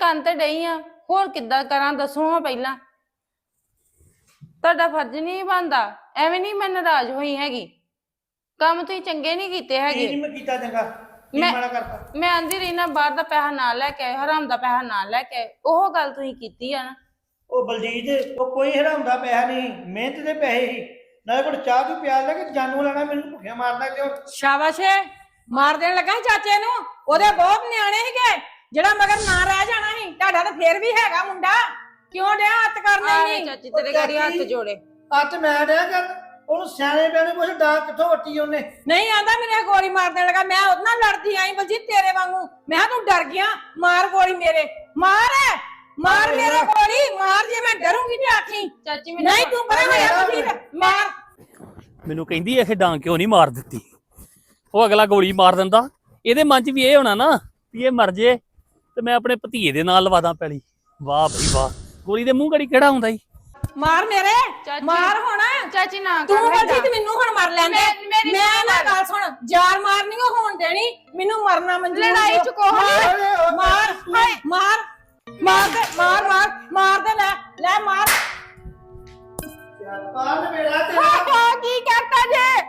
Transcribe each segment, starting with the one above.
ਕੰਨ ਤੇ ਡਈ ਆ। ਹੋਰ ਕਿੱਦਾਂ ਕਰਾਂ ਦੱਸੋ ਹਾਂ ਪਹਿਲਾਂ। ਤੁਹਾਡਾ ਫਰਜ਼ ਨਹੀਂ ਬਣਦਾ। ਐਵੇਂ ਨਹੀਂ ਮੈਂ ਨਾਰਾਜ਼ ਹੋਈ ਹੈਗੀ। ਕੰਮ ਤੁਸੀਂ ਚੰਗੇ ਨਹੀਂ ਕੀਤੇ ਕੀ ਹੈਗੇ ਨਹੀਂ ਮੈਂ ਕੀਤਾ ਚੰਗਾ? ਕੀ ਮੈਂ- ਮਾੜਾ ਕਰਤਾ? ਮੈਂ ਆਂਦੀ ਰਹੀ ਨਾ ਬਾਹਰ ਦਾ ਪੈਸਾ ਨਾਲ ਲੈ ਕੇ ਹਰਾਮ ਦਾ ਪੈਸਾ ਨਾਲ ਲੈ ਕੇ ਉਹ ਗੱਲ ਤੁਸੀਂ ਕੀਤੀ ਆ ਨਾ। ਉਹ ਬਲਜੀਤ ਉਹ ਕੋਈ ਹਰਾਮਦਾ ਪੈਸਾ ਨਹੀਂ। ਮਿਹਨਤ ਦੇ ਪੈਸੇ ਹੀ ਨਾਲੇ ਕੋਲ ਚਾਹ ਤੂੰ ਪਿਆਜ਼ ਲੈ ਕੇ ਜਾਨੂ ਲੈਣਾ ਮੈਨੂੰ ਭੁੱਖਿਆ ਮਾਰਦਾ ਕਿਉਂ? ਸ਼ਾਬਾਸ਼ ਏ। ਮਾਰ ਦੇਣ ਲੱਗਾ ਸੀ ਚਾਚੇ ਨੂੰ? ਉਹਦੇ ਬਹੁਤ ਨਿਆਣੇ ਸੀਗੇ। ਜਿਹੜਾ ਮਗਰ ਨਾ ਰਹਿ ਜਾਣਾ ਸੀ ਤੁਹਾਡਾ ਤਾਂ ਫੇਰ ਵੀ ਹੈਗਾ ਮੁੰਡਾ। ਕਿਉਂ ਡਿਆ ਹੱਥ ਕਰਨੇ ਆਹ ਨਹੀਂ? ਚਾਚੀ ਤੇਰੇ ਗਾੜੀ ਹੱਥ ਜੋੜੇ। ਅੱਜ ਮੈਂ ਡਿਆ ਕਰ ਉਹਨੂੰ ਸਿਆਣੇ ਪਿਆਣੇ ਪੁੱਛ ਡਾਕ ਕਿੱਥੋਂ ਵੱਟੀ ਉਹਨੇ? ਨਹੀਂ ਆਂਦਾ ਮੇਰੇ ਗੋਲੀ ਮਾਰ ਦੇਣ ਲੱਗਾ ਮੈਂ ਉਹਦੇ ਨਾਲ ਲੜਦੀ ਆਈ ਬਲਜੀਤ ਤੇਰੇ ਵਾਂਗੂ। ਮੈਂ ਕਿਹਾ ਤੂੰ ਡਰ ਗਿਆ ਮਾਰ ਗੋਲੀ ਮੇਰੇ। ਮਾਰ ਮਾਰ ਮੇਰੇ ਗੋਲੀ ਮਾਰ ਜੇ ਮੈਂ ਡਰੂੰਗੀ ਤੇ ਆਖੀ। ਚਾਚੀ ਮੈਨੂੰ ਨਹੀਂ ਤੂੰ ਪਰੇ ਹੋਇਆ ਬਲਜੀਤ ਮਾਰ। ਮੈਨੂੰ ਕਹਿੰਦੀ ਇਹ ਡਾਂਗ ਕਿਉਂ ਨਹੀਂ ਮਾਰ ਦਿੱਤੀ? ਉਹ ਅਗਲਾ ਗੋਲੀ ਮਾਰ ਦਿੰਦਾ। ਇਹਦੇ ਮਨ 'ਚ ਵੀ ਇਹ ਹੋਣਾ ਨਾ ਵੀ ਇਹ ਮਰ ਜੇ। ਤੇ ਮੈਂ ਆਪਣੇ ਭਤੀਏ ਦੇ ਨਾਲ ਲਵਾਦਾਂ ਪੈਲੀ। ਵਾਹ ਭਈ ਵਾਹ। ਗੋਲੀ ਦੇ ਮੂੰਹ ਘੜੀ ਕਿਹੜਾ ਹੁੰਦਾ ਈ? ਮਾਰ ਮੇਰੇ? ਚਾਚੀ। ਮਾਰ ਹੁਣ। ਚਾਚੀ ਨਾ ਤੂੰ ਕਰ ਬਲਜੀਤ ਮੈਨੂੰ ਹੁਣ ਮਾਰ ਲੈਂਦੇ। ਮੈਂ- ਮੇਰੀ ਮੈਂ ਨਾ। ਗੱਲ ਸੁਣ। ਜਾਰ ਮਾਰਨੀ ਉਹ ਹੋਣ ਦੇਣੀ। ਮੈਨੂੰ ਮਰਨਾ ਮਨਜ਼ੂਰ ਲੜਾਈ ਚ ਕੋਹ ਮਾਰ। ਨਹੀਂ। ਮਾਰ। ਹਾਏ, ਮਾਰ। ਮਾਰ ਦੇ ਮਾਰ ਮਾਰ। ਮਾਰ ਦੇ ਲੈ। ਲੈ ਮਾਰ। ਪਾਣ ਮੇਰਾ ਤੇਰਾ ਆਹ ਕੀ ਕਰਤਾ ਜੇ?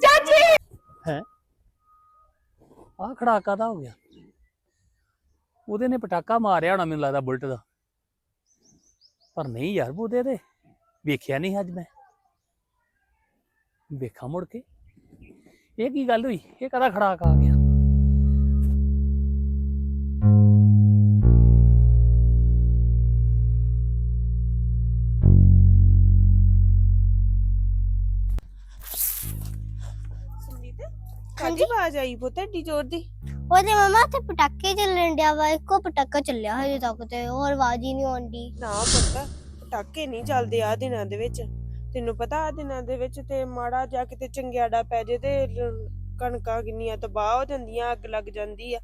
ਚਾਚੀ! ਹੈ? ਆਹ ਖੜਾਕਾ ਦਾ ਹੋ ਗਿਆ। ਉਹਦੇ ਨੇ ਪਟਾਕਾ ਮਾਰਿਆ ਹੋਣਾ ਮੈਨੂੰ ਲੱਗਦਾ ਬੁਲਟ ਦਾ। ਪਰ ਨਹੀਂ ਯਾਰ ਉਹਦੇ ਤੇ ਵੇਖਿਆ ਨਹੀਂ ਅੱਜ ਮੈਂ। ਵੇਖਾਂ ਮੁੜ ਕੇ। ਇਹ ਕੀ ਗੱਲ ਹੋਈ? ਇਹ ਕਦਾ ਖੜਾਕਾ ਆ ਗਿਆ? ਹਾਂਜੀ? ਆਵਾਜ਼ ਆਈ ਬਹੁਤ ਏਡੀ ਜ਼ੋਰ ਦੀ? ਉਹਦੇ ਮਮਾ ਤੇ ਪਟਾਕੇ ਚੱਲਣ ਡਿਆ ਵਾ ਇੱਕੋ ਪਟਾਕਾ ਚੱਲਿਆ ਹਜੇ ਤੱਕ ਤੇ ਹੋਰ ਆਵਾਜ਼ ਹੀ ਨਹੀਂ ਆਉਂਦੀ। ਨਾ ਪੁੱਤ ਪਟਾਕੇ ਨਹੀਂ ਚੱਲਦੇ ਆ ਦਿਨਾਂ ਦੇ ਵਿੱਚ। ਤੈਨੂੰ ਪਤਾ ਆ ਦਿਨਾਂ ਦੇ ਵਿੱਚ ਤੇ ਮਾੜਾ ਜਾ ਕਿਤੇ ਚੰਗਿਆੜਾ ਪੈ ਜੇ ਤੇ ਲ- ਕਣਕਾਂ ਕਿੰਨੀਆਂ ਤਬਾਹ ਹੋ ਜਾਂਦੀਆਂ ਅੱਗ ਲੱਗ ਜਾਂਦੀ ਆ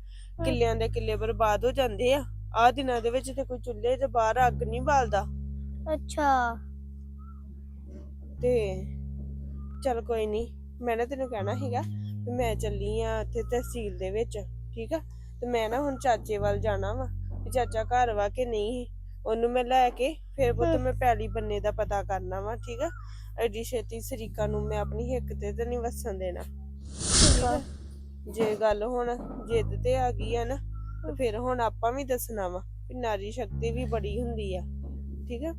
ਕਿੱਲਿਆਂ ਦੇ ਕਿੱਲੇ ਬਰਬਾਦ ਹੋ ਜਾਂਦੇ ਆ। ਆ ਦਿਨਾਂ ਦੇ ਵਿੱਚ ਤੇ ਕੋਈ ਚੁੱਲ੍ਹੇ 'ਚ ਬਾਹਰ ਅੱਗ ਨਹੀਂ ਬਾਲਦਾ। ਅੱਛਾ। ਤੇ ਚਲ ਕੋਈ ਨਹੀਂ ਮੈਂ ਨਾ ਤੈਨੂੰ ਕਹਿਣਾ ਸੀਗਾ ਵੀ ਮੈਂ ਚੱਲੀ ਆ ਇੱਥੇ ਤਹਿਸੀਲ ਦੇ ਵਿੱਚ, ਠੀਕ ਆ? ਤੇ ਮੈਂ ਨਾ ਹੁਣ ਚਾਚੇ ਵੱਲ ਜਾਣਾ ਵਾ, ਵੀ ਚਾਚਾ ਘਰ ਵਾ ਕਿ ਨਹੀਂ? ਉਹਨੂੰ ਮੈਂ ਲੈ ਕੇ ਫਿਰ ਪੁੱਤ ਮੈਂ ਪੈਲੀ ਬੰਨੇ ਦਾ ਪਤਾ ਕਰਨਾ ਵਾ, ਠੀਕ ਆ? ਐਡੀ ਛੇਤੀ ਸਰੀਕਾ ਨੂੰ ਮੈਂ ਆਪਣੀ ਹਿੱਕ ਤੇ ਤੇ ਨਹੀਂ ਵਸਣ ਦੇਣਾ। ਠੀਕ ਆ? ਜੇ ਗੱਲ ਹੁਣ ਜਿੱਦ ਤੇ ਆ ਗਈ ਆ ਨਾ, ਤੇ ਫਿਰ ਹੁਣ ਆਪਾਂ ਵੀ ਦੱਸਣਾ ਵਾ ਵੀ ਨਾਰੀ ਸ਼ਕਤੀ ਵੀ ਬੜੀ ਹੁੰਦੀ ਆ, ਠੀਕ ਆ?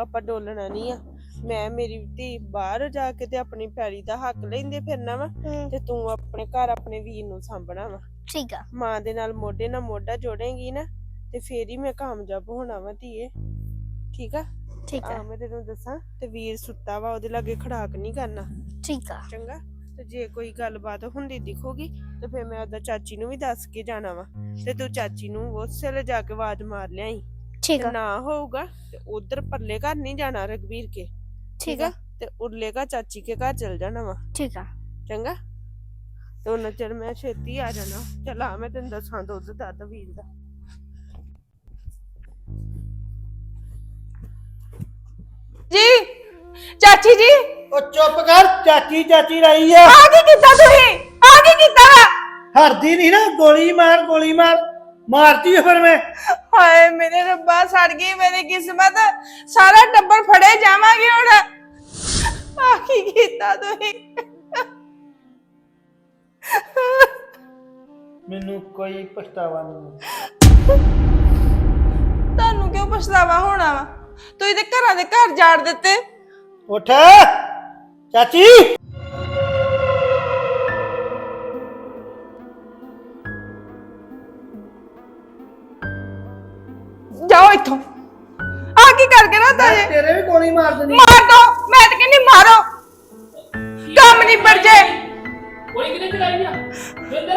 ਆਪਾਂ ਡੋਲਣਾ ਨਹੀਂ ਆ। ਮੈਂ ਮੇਰੀ ਧੀ ਬਾਹਰ ਜਾ ਕੇ ਤੇ ਆਪਣੀ ਪੈਲੀ ਦਾ ਹੱਕ ਲੈਂਦੇ ਫਿਰਨਾ ਵਾ ਹਮ, ਤੇ ਤੂੰ ਆਪਣੇ ਘਰ ਆਪਣੇ ਵੀਰ ਨੂੰ ਸਾਂਭਣਾ ਵਾ। ਠੀਕ ਆ। ਮਾਂ ਦੇ ਨਾਲ ਮੋਢੇ ਨਾਲ ਮੋਢਾ ਜੋੜੇਂਗੀ ਨਾ ਤੇ ਫੇਰ ਹੀ ਮੈਂ ਕਾਮਯਾਬ ਹੋਣਾ ਵਾ ਧੀਏ। ਠੀਕ ਆ? ਠੀਕ ਆ। ਆ ਮੈਂ ਤੈਨੂੰ ਦੱਸਾਂ ਤੇ ਵੀਰ ਸੁੱਤਾ ਵਾ ਉਹਦੇ ਲਾਗੇ ਖੜਾਕ ਨਹੀਂ ਕਰਨਾ। ਠੀਕ ਆ। ਚੰਗਾ? ਤੇ ਜੇ ਕੋਈ ਗੱਲਬਾਤ ਹੁੰਦੀ ਦਿਖੋਗੀ ਤੇ ਫੇਰ ਮੈਂ ਉਹਦਾ ਚਾਚੀ ਨੂੰ ਵੀ ਦੱਸ ਕੇ ਜਾਣਾ ਵਾ। ਤੇ ਤੂੰ ਚਾਚੀ ਨੂੰ ਉਸੇ ਵੇਲੇ ਜਾ ਕੇ ਆਵਾਜ਼ ਮਾਰ ਲਿਆਈ। ਠੀਕ ਤੇ ਆ। ਨਾ ਹੋਊਗਾ ਤੇ ਉਧਰ ਪਰਲੇ ਘਰ ਨਹੀਂ ਜਾਣਾ ਰਗਵੀਰ ਕੇ। ਠੀਕ ਆ ਤੇ ਉਰਲੇ ਘਰ ਚਾਚੀ ਕੇ ਘਰ ਚਲ ਜਾਣਾ ਵਾ ਠੀਕ ਆ ਚੰਗਾ ਤੇ ਉਹਨਾਂ ਚਿਰ ਮੈਂ ਛੇਤੀ ਆ ਜਾਣਾ ਚਲ ਆ ਮੈਂ ਤੈਨੂੰ ਦੱਸਾਂ ਦੁੱਧ ਦੱਧ ਵੀਰ ਦਾ ਜੀ ਚਾਚੀ ਜੀ ਉਹ ਚੁੱਪ ਕਰ ਚਾਚੀ ਚਾਚੀ ਰਾਈ ਆ ਆ ਕੀ ਕੀਤਾ ਤੁਸੀਂ ਆ ਕੀ ਕੀਤਾ ਹਰਦੀ ਨਹੀਂ ਨਾ ਗੋਲੀ ਮਾਰ ਗੋਲੀ ਮਾਰ ਮਾਰਤੀ ਫਿਰ ਮੈਂ। ਹਾਏ ਮੇਰੇ ਰੱਬਾ ਸੜ ਗਈ ਮੇਰੀ ਕਿਸਮਤ। ਸਾਰਾ ਟੱਬਰ ਫੜੇ ਜਾਵਾਂਗੇ ਹੁਣ। ਆ ਕੀ ਕੀਤਾ ਤੁਸੀਂ? ਮੈਨੂੰ ਕੋਈ ਪਛਤਾਵਾ ਨਹੀਂ। ਤੁਹਾਨੂੰ ਕਿਉਂ ਪਛਤਾਵਾ ਹੋਣਾ ਵਾ? ਤੁਸੀਂ ਤੇ ਘਰਾਂ ਦੇ ਘਰ ਜਾੜ ਦਿੱਤੇ। ਉੱਠ। ਚਾਚੀ। ਇੱਥੋਂ। ਆ ਕੀ ਕਰਕੇ ਨਾ ਮੈਂ ਤੇਰੇ ਵੀ ਗੋਲੀ ਮਾਰ ਦੇਣੀ ਮਾਰ ਦੋ। ਮੈਂ ਤਾਂ ਕਹਿੰਦੀ ਮਾਰੋ। ਕੰਮ ਨਹੀਂ ਬੜ ਜੇ। ਗੋਲੀ ਕਿਨੇ ਚਲਾਈ ਆ? ਜਿੰਦਰ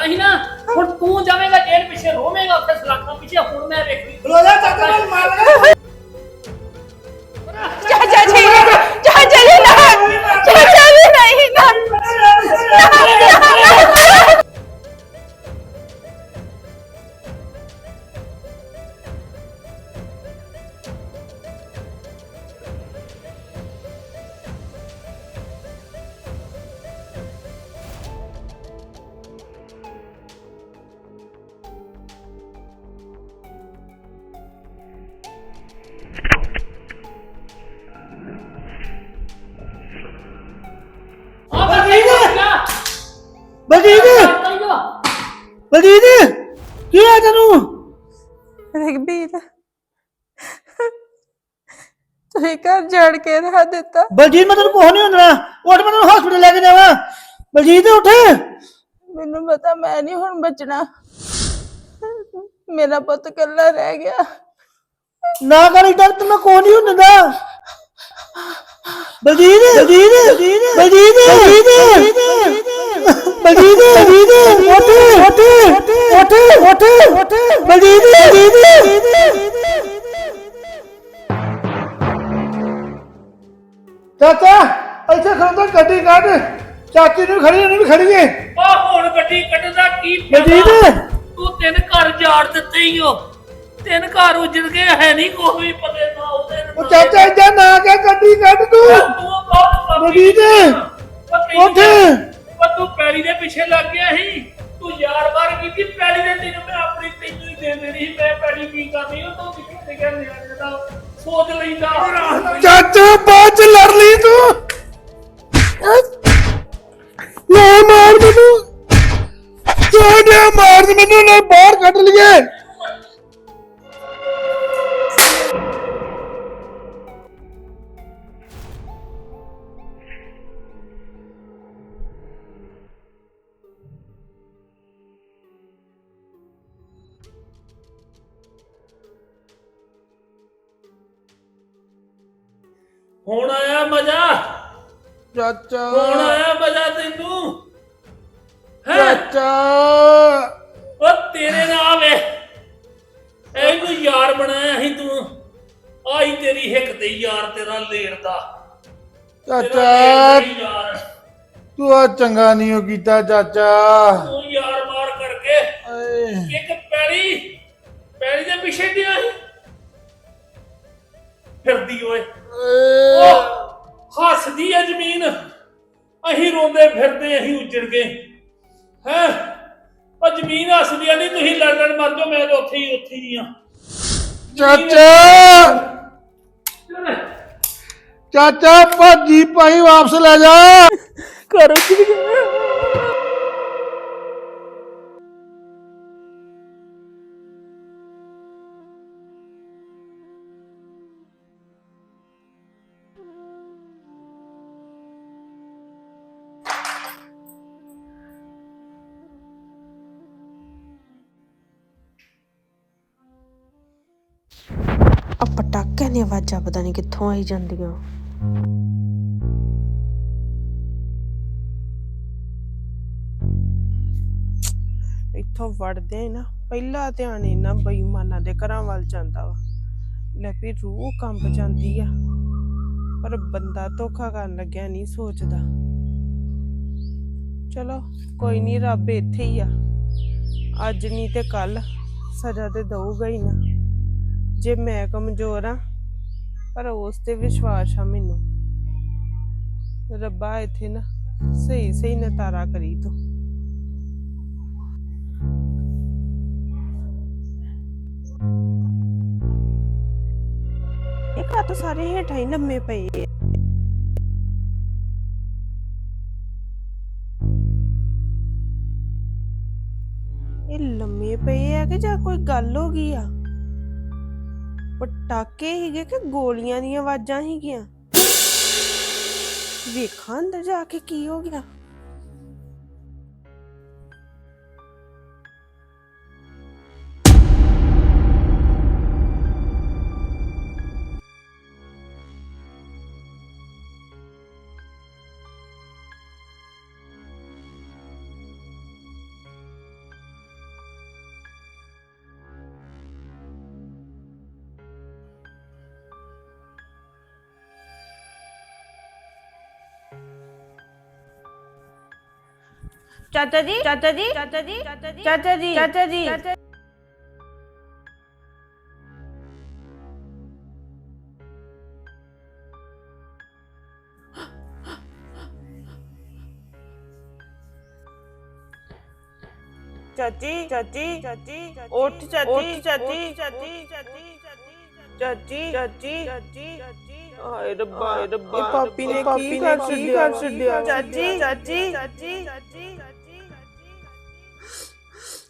ਪਿੱਛੇ ਸੀ ਨਾ, ਹੁਣ ਤੂੰ ਜਾਵੇਂਗਾ ਜੇਲ੍ਹ ਪਿੱਛੇ, ਰੋਵੇਂਗਾ ਉੱਥੇ ਸਲਾਖਾਂ ਪਿੱਛੇ, ਹੁਣ ਮੈਂ ਵੇਖੀ। ਖਲੋਜਾ ਚਾਚਾ ਨਾਲ ਮਾਰ ਲਗਾ ਘਰ ਜੜ ਕੇ ਰੱਖ ਦਿੱਤਾ। ਬਲਜੀਤ ਮੈਂ ਤੈਨੂੰ ਕੁਛ ਨਹੀਂ ਹੁੰਦਾ। ਉੱਠ ਮੈਂ ਤੈਨੂੰ ਹਸਪੀਟਲ ਲੈ ਕੇ ਜਾਵਾਂ। ਬਲਜੀਤ ਉੱਠ। ਮੈਨੂੰ ਪਤਾ ਮੈਂ ਨਹੀਂ ਹੁਣ ਬਚਣਾ। ਮੇਰਾ ਪੁੱਤ ਇਕੱਲਾ ਰਹਿ ਗਿਆ। ਨਾ ਕਰ ਇਦਾਂ ਤੈਨੂੰ ਕੁਛ ਨਹੀਂ ਹੁੰਦਾ। ਬਲਜੀਤ ਬਲਜੀਤ ਬਲਜੀਤ ਬਲਜੀਤ ਬਲਜੀਤ ਬਲਜੀਤ ਉੱਠ ਉੱਠ ਉੱਠ ਉੱਠ ਉੱਠ ਬਲਜੀਤ ਬਲਜੀਤ। ਚਾਚਾ ਇੱਥੇ ਖੜੋ ਗੱਡੀ ਕੱਢ। ਚਾਚੀ ਨੂੰ ਖੜੀ ਉਹਨੂੰ ਵੀ ਖੜੀਏ। ਆ ਹੁਣ ਗੱਡੀ ਕੱਢਦਾ ਕੀ ਬਲਜੀਤ ਤੂੰ ਤਿੰਨ ਘਰ ਜਾੜ ਦਿੱਤੇ ਹੀ ਹੋ ਤਿੰਨ ਘਰ ਉਜੜ ਗਏ ਹੈ ਨਹੀਂ ਕੋਈ ਵੀ ਪਤੇ ਨਾ ਉਹਦੇ ਉਹ ਚਾਚਾ ਏਦਾਂ ਨਾ ਕਹਿ ਗੱਡੀ ਕੱਢ ਤੂੰ। ਤੂੰ ਬਹੁਤ ਬਲਜੀਤ, ਉੱਠ। ਉਹ ਤੂੰ ਪੈਲੀ ਦੇ ਪਿੱਛੇ ਲੱਗ ਗਿਆ ਸੀ। ਤੂੰ ਯਾਰ ਬਾਰ ਕੀਤੀ ਪੈਲੀ ਦੇ ਤੈਨੂੰ ਮੈਂ ਆਪਣੀ ਤੈਨੂੰ ਹੀ ਦੇ ਦੇਣੀ ਸੀ। ਮੈਂ ਪੈਲੀ ਕੀ ਕਰਨੀ ਉਹ ਤੂੰ ਕਿੱਥੇ ਗਿਆ ਨਿਆਣੇ ਦਾ? ਸੋਚ ਲੈਂਦਾ। ਚਾਚਾ, ਬਾਅਦ ਚ ਲੜ ਲਈ ਤੂੰ। ਨਾ ਮਾਰ ਮੈਨੂੰ। ਚਾਚਾ ਮਾਰ ਮੈਨੂੰ? ਨਾ ਬਾਹਰ ਕੱਢ ਲਈਏ। ਚਾਚਾ। ਹੁਣ ਆਇਆ ਮਜ਼ਾ ਤੈਨੂੰ? ਹੈ? ਚਾਚਾ। ਉਹ ਤੇਰੇ ਨਾਲ ਵੇ। ਇਹਨੂੰ ਯਾਰ ਬਣਾਇਆ ਸੀ ਤੂੰ। ਆਈ ਤੇਰੀ ਹਿੱਕ ਤੇ ਯਾਰ ਤੇਰਾ ਲੇੜ ਦਾ। ਤੇਰਾ ਚਾਚਾ ਯਾਰ। ਤੂੰ ਆ ਚੰਗਾ ਨਹੀਂ ਹੋ ਕੀਤਾ ਚਾਚਾ। ਤੂੰ ਯਾਰ ਮਾਰ ਕਰਕੇ ਏ ਇੱਕ ਪੈੜੀ ਪੈੜੀ ਦੇ ਪਿੱਛੇ ਗਿਆ ਸੀ। ਫਿਰਦੀ ਓਏ। ਉਹ ਹੱਸਦੀ ਐ ਜ਼ਮੀਨ। ਅਸੀਂ ਰੋਂਦੇ ਫਿਰਦੇ ਅਸੀਂ ਉੱਜੜ ਗਏ। ਹੈ? ਉਹ ਜ਼ਮੀਨ ਹੱਸਦੀ ਆ ਨਹੀਂ ਤੁਸੀਂ ਲੜ ਲੜ ਮਰ ਜਾਓ ਮੈਂ ਤਾਂ ਉੱਥੇ ਹੀ ਉੱਥੇ ਹੀ ਆ। ਚਾਚਾ! ਚਾਚਾ ਭਾਜੀ ਭਾਈ ਵਾਪਸ ਲੈ ਜਾ। ਘਰ ਆ ਆਵਾਜ਼ਾਂ ਪਤਾ ਨਹੀਂ ਕਿੱਥੋਂ ਆਈ ਜਾਂਦੀਆਂ ਇੱਥੋਂ ਵੜਦੇ ਨਾ, ਪਹਿਲਾ ਧਿਆਨ ਇਹਨਾਂ ਬੇਈਮਾਨਾਂ ਦੇ ਘਰਾਂ ਵੱਲ ਜਾਂਦਾ ਵਾ। ਲੈ ਵੀ ਰੂਹ ਕੰਬ ਜਾਂਦੀ ਆ, ਪਰ ਬੰਦਾ ਧੋਖਾ ਕਰਨ ਲੱਗਿਆ ਨਹੀਂ ਸੋਚਦਾ। ਚਲੋ, ਕੋਈ ਨਹੀਂ ਰੱਬ ਇੱਥੇ ਹੀ ਆ। ਅੱਜ ਨਹੀਂ ਤੇ ਕੱਲ ਸਜ਼ਾ ਤੇ ਦਊਗਾ ਹੀ ਨਾ। ਜੇ ਮੈਂ ਕਮਜ਼ੋਰ ਆ ਪਰ ਉਸ ਤੇ ਵਿਸ਼ਵਾਸ ਆ ਮੈਨੂੰ। ਰੱਬਾ ਇੱਥੇ ਨਾ ਸਹੀ ਸਹੀ ਨਤਾਰਾ ਕਰੀ ਤੂੰ। ਇਹ ਕਾ ਤਾਂ ਸਾਰੇ ਹੇਠਾਂ ਹੀ ਲੰਮੇ ਪਏ ਇਹ ਲੰਮੇ ਪਏ ਆ ਕਿ ਜਾਂ ਕੋਈ ਗੱਲ ਹੋ ਗਈ ਆ? ਪਟਾਕੇ ਹੀਗੇ ਕਿ ਗੋਲੀਆਂ ਦੀਆਂ ਆਵਾਜ਼ਾਂ ਹੀਗੀਆਂ? ਵੇਖਾਂ ਅੰਦਰ ਜਾ ਕੇ ਕੀ ਹੋ ਗਿਆ। चाचा जी चाचा जी चाचा जी चाचा जी चाचा जी चाचा जी चाचा ਚਾਚੀ ਚਾਚੀ ਚਾਚੀ ਉੱਠ ਚਾਚੀ ਉੱਠ ਚਾਚੀ ਚਾਚੀ ਚਾਚੀ ਚਾਚੀ ਚਾਚੀ ਚਾਚੀ ਹਾਏ ਰੱਬਾ ਹਾਏ ਰੱਬਾ ਇਹ ਪਾਪੀ ਨੇ ਕੀ ਕਰ ਛੱਡਿਆ? ਚਾਚੀ ਚਾਚੀ। ਚਾਚੀ ਚਾਚੀ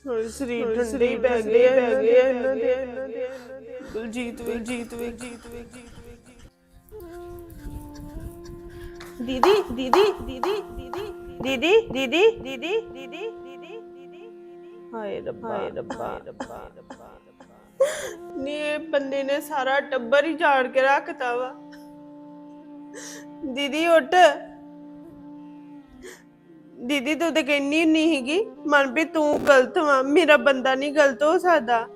ਹੁਣ ਸਰੀਰ ਠੰਡੇ ਬਹਿ ਗਏ ਬਹਿ ਗਏ ਇਹਨਾਂ ਦੇ ਇਹਨਾਂ ਦੇ ਬਲਜੀਤ ਵੀ ਜੀਤ ਵੀ ਜੀਤ ਵੀ ਦੀਦੀ ਦੀਦੀ ਦੀਦੀ ਦੀਦੀ ਦੀਦੀ ਦੀਦੀ ਦੀਦੀ ਦੀਦੀ ਦੀਦੀ ਦੀਦੀ। ਹਾਏ ਰੱਬਾ ਹਾਏ ਰੱਬਾ ਰੱਬਾ। ਰੱਬਾ ਨੀ ਇਹ ਬੰਦੇ ਨੇ ਸਾਰਾ ਟੱਬਰ ਹੀ ਝਾੜ ਕੇ ਰੱਖਤਾ ਵਾ। ਦੀਦੀ, ਉੱਠ। ਦੀਦੀ, ਤੂੰ ਤੇ ਕਹਿੰਨੀ ਨਹੀਂ ਹੈਗੀ ਮਨ ਵੀ ਤੂੰ ਗਲਤ ਵਾ, ਮੇਰਾ ਬੰਦਾ ਨਹੀਂ ਗਲਤ ਹੋ ਸਕਦਾ।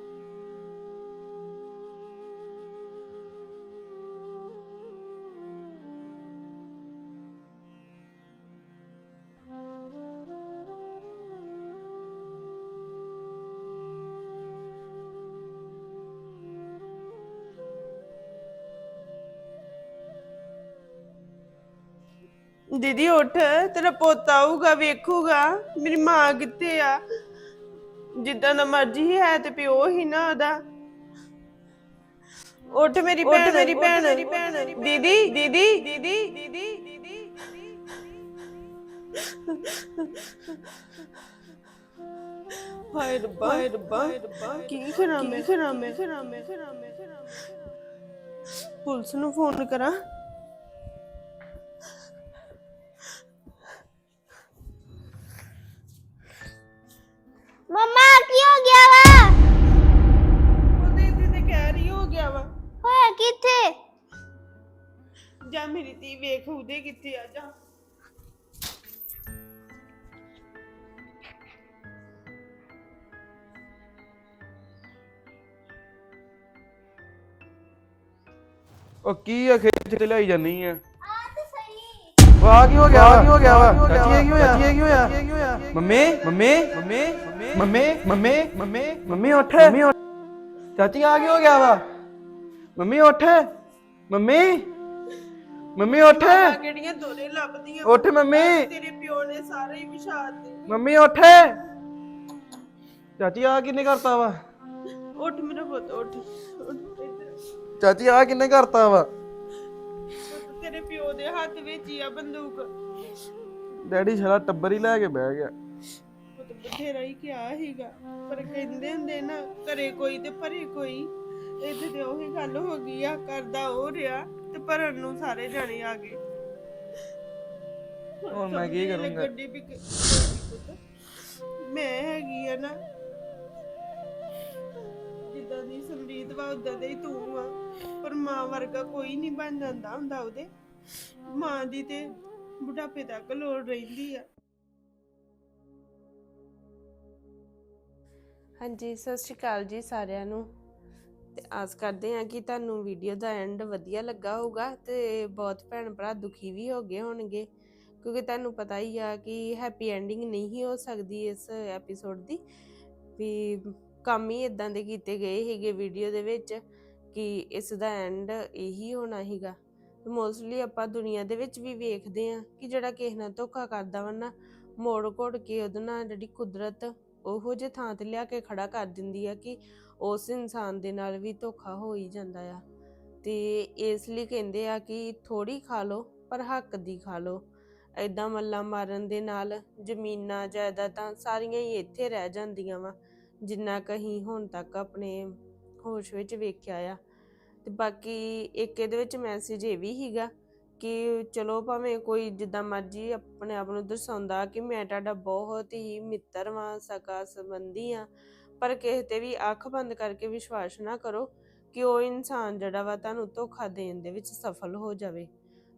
ਦੀਦੀ ਉੱਠ। ਤੇਰਾ ਪੋਤਾ ਆਊਗਾ ਵੇਖੂਗਾ। ਮੇਰੀ ਮਾਂ ਕਿੱਥੇ ਆ? ਜਿੱਦਾਂ ਦਾ ਮਰਜ਼ੀ ਹੈ ਤੇ ਪਿਓ ਹੀ ਨਾ ਉਹਦਾ। ਉੱਠ ਮੇਰੀ ਭੈਣ ਮੇਰੀ ਭੈਣ। ਦੀਦੀ ਦੀਦੀ ਦੀਦੀ ਦੀਦੀ ਦੀਦੀ। ਹਾਏ ਰੱਬਾ ਹਾਏ ਰੱਬਾ ਕੀ ਕਰਾਂ ਮੈਂ ਕਰਾਂ ਮੈਂ ਕਰਾਂ ਮੈਂ ਕਰਾਂ ਮੈਂ ਕਰਾਂ ਪੁਲਿਸ ਨੂੰ ਫੋਨ ਕਰਾਂ। ਵੇਖ ਉਹਦੇ ਕਿੱਥੇ ਆ ਜਾ। ਉਹ ਕੀ ਆ ਖੇਚ ਤੇ ਲਿਆਈ ਜਾਨੀ ਆ? ਆ ਤੇ ਸਹੀ। ਵਾਹ ਕੀ ਹੋ ਗਿਆ ਵਾ? ਕੀ ਹੋ ਗਿਆ ਵਾ? ਚਾਚੀ ਇਹ ਕੀ ਹੋਇਆ ਚਾਚੀ ਇਹ ਕੀ ਹੋਇਆ mummy mummy mummy mummy mummy mummy mummy ਉੱਠ। ਮੰਮੀ ਉੱਠ। ਚਾਚੀ ਆ ਕੀ ਹੋ ਗਿਆ ਵਾ? ਮੰਮੀ ਉੱਠ। ਮੰਮੀ ਮੰਮੀ ਉੱਠ। ਆ ਕਿਹੜੀਆਂ ਦੋਰੇ ਲੱਭਦੀਆਂ? ਉੱਠ ਮੰਮੀ। ਤੇਰੇ ਪਿਓ ਨੇ ਸਾਰੇ ਹੀ ਵਿਛਾ ਦਿੱਤੇ। ਮੰਮੀ ਉੱਠ। ਚਾਚੀ ਆ ਕਿੰਨੇ ਕਰਤਾ ਵਾ? ਉੱਠ ਮੇਰਾ ਪੁੱਤ ਉੱਠ। ਉੱਠ ਇੱਧਰ। ਚਾਚੀ ਆ ਕਿੰਨੇ ਕਰਤਾ ਵਾ? ਪੁੱਤ, ਤੇਰੇ ਪਿਓ ਦੇ ਹੱਥ ਵਿੱਚ ਹੀ ਆ ਬੰਦੂਕ। ਡੈਡੀ ਸਾਰਾ ਟੱਬਰ ਹੀ ਲੈ ਕੇ ਬਹਿ ਗਿਆ। ਪੁੱਤ ਬਥੇਰਾ ਹੀ ਕਿਹਾ ਸੀਗਾ। ਪਰ ਕਹਿੰਦੇ ਹੁੰਦੇ ਨਾ ਘਰੇ ਕੋਈ ਤੇ ਭਰੇ ਕੋਈ। ਇੱਥੇ ਤੇ ਉਹੀ ਗੱਲ ਹੋ ਗਈ ਆ ਕਰਦਾ ਉਹ ਰਿਹਾ। ਤੇ ਭਰਨ ਨੂੰ ਸਾਰੇ ਜਾਣੇ ਆ ਗਏ। ਹੁਣ ਮੈਂ ਕੀ ਕਰੂੰਗਾ? ਡਈ ਵੀ ਕਿ- ਮੈਂ ਹੈਗੀ ਆ ਨਾ ਜਿੱਦਾਂ ਦੀ ਸਮਰੀਤ ਵਾ ਉਦਾਂ ਦੇ ਹੀ ਤੂੰ ਆ। ਪਰ ਮਾਂ ਵਰਗਾ ਕੋਈ ਨਹੀਂ ਬਣ ਜਾਂਦਾ ਹੁੰਦਾ ਉਹਦੇ। ਮਾਂ ਦੀ ਤੇ ਬੁਢਾਪੇ ਤੱਕ ਲੋੜ ਰਹਿੰਦੀ ਆ। ਹਾਂਜੀ ਸਤਿ ਸ਼੍ਰੀ ਅਕਾਲ ਜੀ ਸਾਰਿਆਂ ਨੂੰ। ਤੇ ਆਸ ਕਰਦੇ ਹਾਂ ਕਿ ਤੁਹਾਨੂੰ ਵੀਡੀਓ ਦਾ ਐਂਡ ਵਧੀਆ ਲੱਗਾ ਹੋਊਗਾ ਤੇ ਬਹੁਤ ਭੈਣ ਭਰਾ ਦੁਖੀ ਵੀ ਹੋ ਗਏ ਹੋਣਗੇ। ਕਿਉਂਕਿ ਤੁਹਾਨੂੰ ਪਤਾ ਹੀ ਆ ਕਿ ਹੈਪੀ ਐਂਡਿੰਗ ਨਹੀਂ ਹੋ ਸਕਦੀ ਇਸ ਐਪੀਸੋਡ ਦੀ। ਵੀ ਕੰਮ ਹੀ ਇਦਾਂ ਦੇ ਕੀਤੇ ਗਏ ਸੀਗੇ ਵੀਡੀਓ ਦੇ ਵਿੱਚ ਕਿ ਇਸ ਦਾ ਐਂਡ ਇਹੀ ਹੋਣਾ ਸੀਗਾ। ਮੋਸਟਲੀ ਆਪਾਂ ਦੁਨੀਆ ਦੇ ਵਿੱਚ ਵੀ ਵੇਖਦੇ ਆ ਕਿ ਜਿਹੜਾ ਕਿਸੇ ਨਾਲ ਧੋਖਾ ਕਰਦਾ ਵਾ ਨਾ, ਮੋੜ ਘੋੜ ਕੇ ਉਹਦੇ ਨਾਲ ਜਿਹੜੀ ਕੁਦਰਤ ਉਹੋ ਜਿਹੇ ਥਾਂ ਤੇ ਲਿਆ ਕੇ ਖੜਾ ਕਰ ਦਿੰਦੀ ਆ ਕਿ ਉਸ ਇਨਸਾਨ ਦੇ ਨਾਲ ਵੀ ਧੋਖਾ ਹੋ ਹੀ ਜਾਂਦਾ ਆ। ਤੇ ਇਸ ਲਈ ਕਹਿੰਦੇ ਆ ਕਿ ਥੋੜੀ ਖਾ ਲਓ, ਪਰ ਹੱਕ ਦੀ ਖਾ ਲਓ। ਐਦਾਂ ਮੱਲਾ ਮਾਰਨ ਦੇ ਨਾਲ ਜ਼ਮੀਨਾਂ, ਜਾਇਦਾਦਾਂ ਸਾਰੀਆਂ ਹੀ ਇੱਥੇ ਰਹਿ ਜਾਂਦੀਆਂ ਵਾ, ਜਿੰਨਾ ਕਹੀਂ ਹੁਣ ਤੱਕ ਆਪਣੇ ਹੋਸ਼ ਵਿੱਚ ਵੇਖਿਆ ਆ। ਤੇ ਬਾਕੀ ਇੱਕ ਇਹਦੇ ਵਿੱਚ ਮੈਸੇਜ ਇਹ ਵੀ ਹੀਗਾ ਕਿ ਚਲੋ ਭਾਵੇਂ ਕੋਈ ਜਿੱਦਾਂ ਮਰਜ਼ੀ ਆਪਣੇ ਆਪ ਨੂੰ ਦਰਸਾਉਂਦਾ ਕਿ ਮੈਂ ਤੁਹਾਡਾ ਬਹੁਤ ਹੀ ਮਿੱਤਰ ਵਾਂ ਸਕਾ ਸੰਬੰਧੀ ਆ। ਪਰ ਕਿਸੇ ਤੇ ਵੀ ਅੱਖ ਬੰਦ ਕਰਕੇ ਵਿਸ਼ਵਾਸ ਨਾ ਕਰੋ ਕਿ ਉਹ ਇਨਸਾਨ ਜਿਹੜਾ ਵਾ ਤੁਹਾਨੂੰ ਧੋਖਾ ਦੇਣ ਦੇ ਵਿੱਚ ਸਫਲ ਹੋ ਜਾਵੇ।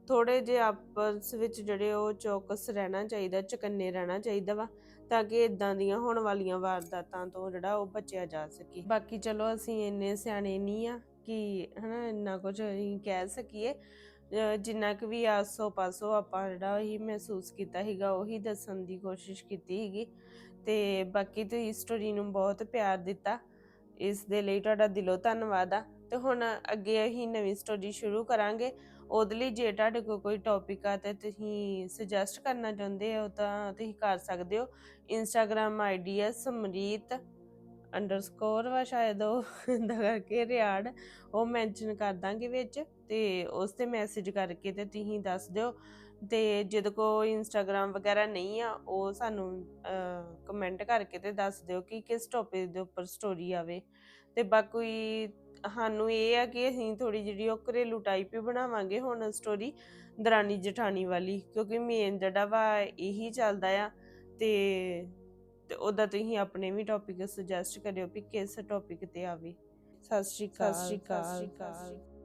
ਥੋੜੇ ਜਿਹੇ ਆਪਸ ਵਿੱਚ ਜਿਹੜੇ ਉਹ ਚੌਕਸ ਰਹਿਣਾ ਚਾਹੀਦਾ, ਚਕੰਨੇ ਰਹਿਣਾ ਚਾਹੀਦਾ ਵਾ ਤਾਂ ਕਿ ਇਦਾਂ ਦੀਆਂ ਹੋਣ ਵਾਲੀਆਂ ਵਾਰਦਾਤਾਂ ਤੋਂ ਜਿਹੜਾ ਉਹ ਬਚਿਆ ਜਾ ਸਕੇ। ਬਾਕੀ ਚਲੋ ਅਸੀਂ ਇੰਨੇ ਸਿਆਣੇ ਨਹੀਂ ਆ ਕਿ ਹਨਾ ਇੰਨਾ ਕੁਝ ਅਸੀਂ ਕਹਿ ਸਕੀਏ। ਜਿੰਨਾ ਕੁ ਵੀ ਆਸੋ ਪਾਸੋ ਆਪਾਂ ਜਿਹੜਾ ਉਹੀ ਮਹਿਸੂਸ ਕੀਤਾ ਸੀਗਾ, ਉਹੀ ਦੱਸਣ ਦੀ ਕੋਸ਼ਿਸ਼ ਕੀਤੀ ਸੀਗੀ। ਤੇ ਬਾਕੀ ਤੁਸੀਂ ਸਟੋਰੀ ਨੂੰ ਬਹੁਤ ਪਿਆਰ ਦਿੱਤਾ। ਇਸ ਦੇ ਲਈ ਤੁਹਾਡਾ ਦਿਲੋਂ ਧੰਨਵਾਦ ਆ। ਤੇ ਹੁਣ ਅੱਗੇ ਅਸੀਂ ਨਵੀਂ ਸਟੋਰੀ ਸ਼ੁਰੂ ਕਰਾਂਗੇ। ਉਹਦੇ ਲਈ ਜੇ ਤੁਹਾਡੇ ਕੋਲ ਕੋਈ ਟੌਪਿਕ ਆ ਤੇ ਤੁਸੀਂ ਸੁਜੈਸਟ ਕਰਨਾ ਚਾਹੁੰਦੇ ਹੋ ਤਾਂ ਤੁਸੀਂ ਕਰ ਸਕਦੇ ਹੋ। ਇੰਸਟਾਗ੍ਰam ਆਈਡੀ ਹੈ ਸਮਰੀਤ ਅੰਡਰਸਕੋਰ ਵਾ ਸ਼ਾਇਦ ਉਹ ਦਾ ਕਰਕੇ ਰਿਆੜ। ਉਹ ਮੈਂਸ਼ਨ ਕਰ ਦਾਂਗੇ ਵਿੱਚ ਤੇ ਉਸ ਤੇ ਮੈਸੇਜ ਕਰਕੇ ਤੇ ਤੁਸੀਂ ਦੱਸ ਦਿਓ। ਤੇ ਜਿਹਦੇ ਕੋ ਇੰਸਟਾਗ੍ਰam ਵਗੈਰਾ ਨਹੀਂ ਆ ਉਹ ਸਾਨੂੰ ਕਮੈਂਟ ਕਰਕੇ ਤੇ ਦੱਸ ਦਿਓ ਕਿ ਕਿਸ ਟੌਪਿਕ ਦੇ ਉੱਪਰ ਸਟੋਰੀ ਆਵੇ। ਤੇ ਬਾਕੀ ਸਾਨੂੰ ਇਹ ਆ ਕਿ ਅਸੀਂ ਥੋੜੀ ਜਿਹੜੀ ਉਹ ਘਰੇਲੂ ਟਾਈਪ ਹੀ ਬਣਾਵਾਂਗੇ ਹੁਣ ਸਟੋਰੀ ਦਰਾਨੀ ਜਠਾਣੀ ਵਾਲੀ ਕਿਉਂਕਿ ਮੇਨ ਜਿਹੜਾ ਵਾ ਇਹੀ ਚੱਲਦਾ ਆ। ਤੇ ਤੇ ਉਹਦਾ ਤੁਸੀਂ ਆਪਣੇ ਵੀ ਟੌਪਿਕ ਸੁਜੈਸਟ ਕਰਿਓ ਵੀ ਕਿਸ ਟੌਪਿਕ ਤੇ ਆਵੇ। ਸਤਿ ਸ਼੍ਰੀ ਅਕਾਲ। ਸਤਿ ਸ਼੍ਰੀ ਅਕਾਲ।